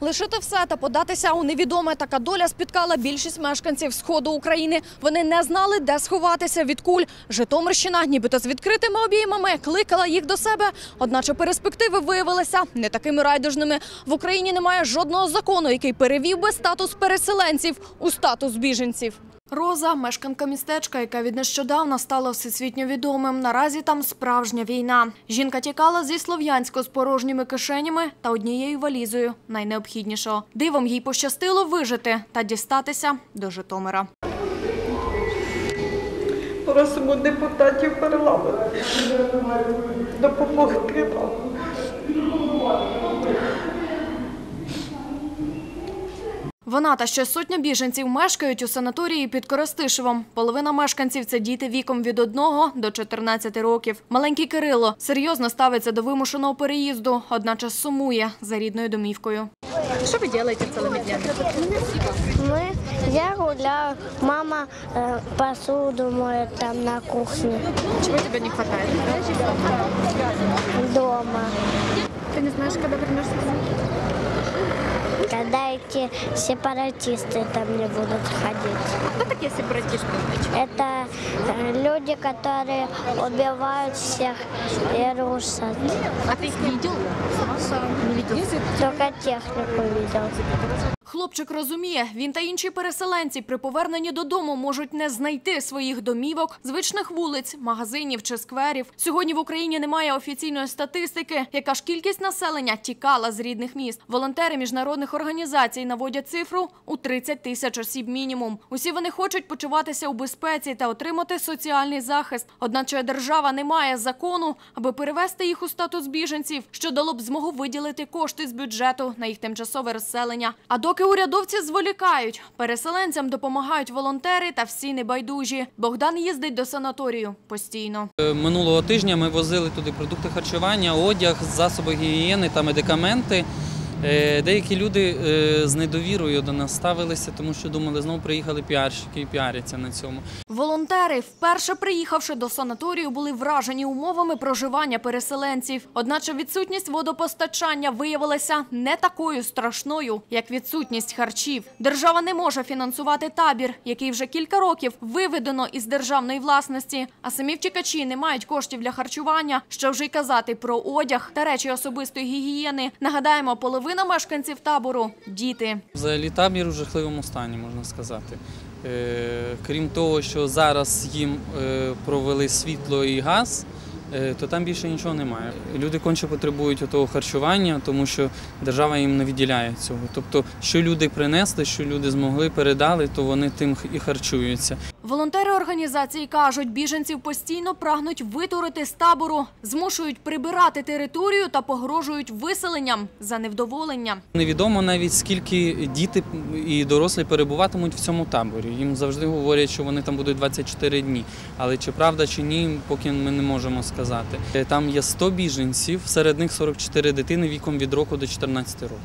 Лишити все та податися у невідоме така доля спіткала більшість мешканців сходу України. Вони не знали, де сховатися від куль. Житомирщина, нібито з відкритими обіймами, кликала їх до себе. Одначе перспективи виявилися не такими райдужними. В Україні немає жодного закону, який перевів би статус переселенців у статус біженців. Роза, мешканка містечка, яка від нещодавна стала всесвітньо відомим. Наразі там справжня війна. Жінка тікала зі Слов'янська з порожніми кишенями та однією валізою найнеобхіднішого. Дивом їй пощастило вижити та дістатися до Житомира. Просимо депутатів парламенту допомогти нам. Вона та ще сотня біженців мешкають у санаторії під Коростишевом. Половина мешканців це діти віком від 1 до 14 років. Маленький Кирило серйозно ставиться до вимушеного переїзду, одначе сумує за рідною домівкою. Что вы делаете целыми днями? Мы, я гуляю, мама э, посуду моет там на кухне, Чего тебе не хватает? дома. Ты не знаешь, когда вернешься Когда эти сепаратисты там не будут ходить. Кто такие сепаратисты? Это э, люди, которые убивают всех и рушат. А ты их видел? Не видел. Только технику видел. Хлопчик розуміє, він та інші переселенці при поверненні додому можуть не знайти своїх домівок, звичних вулиць, магазинів чи скверів. Сьогодні в Україні немає офіційної статистики, яка ж кількість населення тікала з рідних міст. Волонтери міжнародних організацій наводять цифру у 30 тисяч осіб мінімум. Усі вони хочуть почуватися у безпеці та отримати соціальний захист. Одначе держава не має закону, аби перевести їх у статус біженців, що дало б змогу виділити кошти з бюджету на їх тимчасове розселення. А доки урядовці зволікають, переселенцям допомагають волонтери та всі небайдужі. Богдан їздить до санаторію постійно. Е, Минулого тижня ми возили туди продукти харчування, одяг, засоби гігієни та медикаменти. Е, Деякі люди е, з недовірою до нас ставилися, тому що думали, знову приїхали піарщики і піаряться на цьому. Волонтери, вперше приїхавши до санаторію, були вражені умовами проживання переселенців. Одначе відсутність водопостачання виявилася не такою страшною, як відсутність харчів. Держава не може фінансувати табір, який вже кілька років виведено із державної власності. А самі втікачі не мають коштів для харчування. Що вже й казати про одяг та речі особистої гігієни. Нагадаємо, половина мешканців табору діти. Взагалі табір у жахливому стані, можна сказати. Е, Крім того, що зараз їм е, провели світло і газ, то там більше нічого немає. Люди конче потребують того харчування, тому що держава їм не відділяє цього. Тобто, що люди принесли, що люди змогли, передали, то вони тим і харчуються. Волонтери організації кажуть, біженців постійно прагнуть витурити з табору, змушують прибирати територію та погрожують виселенням за невдоволення. Невідомо навіть скільки діти і дорослі перебуватимуть в цьому таборі. Їм завжди говорять, що вони там будуть 24 дні. Але чи правда, чи ні, поки ми не можемо сказати. Е, Там є 100 біженців, серед них 44 дитини віком від року до 14 років.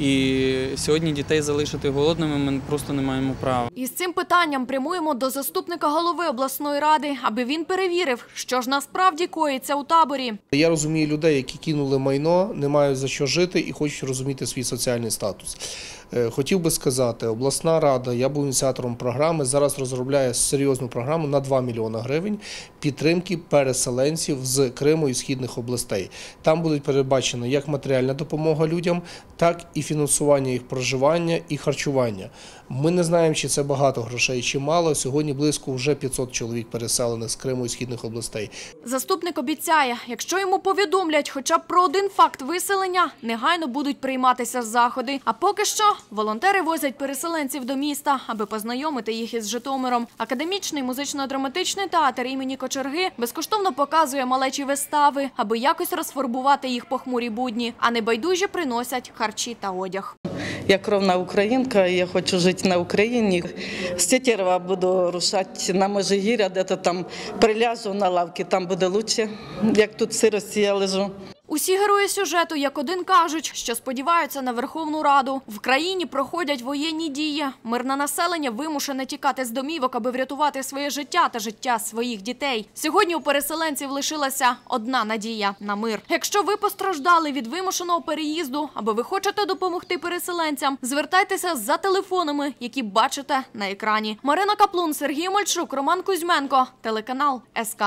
І сьогодні дітей залишити голодними ми просто не маємо права. Із цим питанням прямуємо до заступника голови обласної ради, аби він перевірив, що ж насправді коїться у таборі. Я розумію людей, які кинули майно, не мають за що жити і хочуть розуміти свій соціальний статус. Е, Хотів би сказати, обласна рада, я був ініціатором програми, зараз розробляє серйозну програму на 2 мільйони гривень підтримки переселенців з Криму і східних областей. Там будуть передбачена як матеріальна допомога людям, так і фінансування їх проживання і харчування. Ми не знаємо, чи це багато грошей, чи мало. Сьогодні близько вже 500 чоловік переселених з Криму і східних областей. Заступник обіцяє, якщо йому повідомлять хоча б про один факт виселення, негайно будуть прийматися заходи. А поки що волонтери возять переселенців до міста, аби познайомити їх із Житомиром. Академічний музично-драматичний театр імені Кочерги безкоштовно показує малечі вистави, аби якось розфарбувати їх похмурі будні, а небайдужі приносять харчі та одяг. Я кровна українка, я хочу жити на Україні. З Тетерева буду рушати на Межигір'я, де то там приляжу на лавки, там буде краще, як тут сирості я лежу. Усі герої сюжету, як один кажуть, що сподіваються на Верховну Раду. В країні проходять воєнні дії. Мирне населення вимушене тікати з домівок, аби врятувати своє життя та життя своїх дітей. Сьогодні у переселенців лишилася одна надія на мир. Якщо ви постраждали від вимушеного переїзду, або ви хочете допомогти переселенцям, звертайтеся за телефонами, які бачите на екрані. Марина Каплун, Сергій Мальчук, Роман Кузьменко, телеканал СК.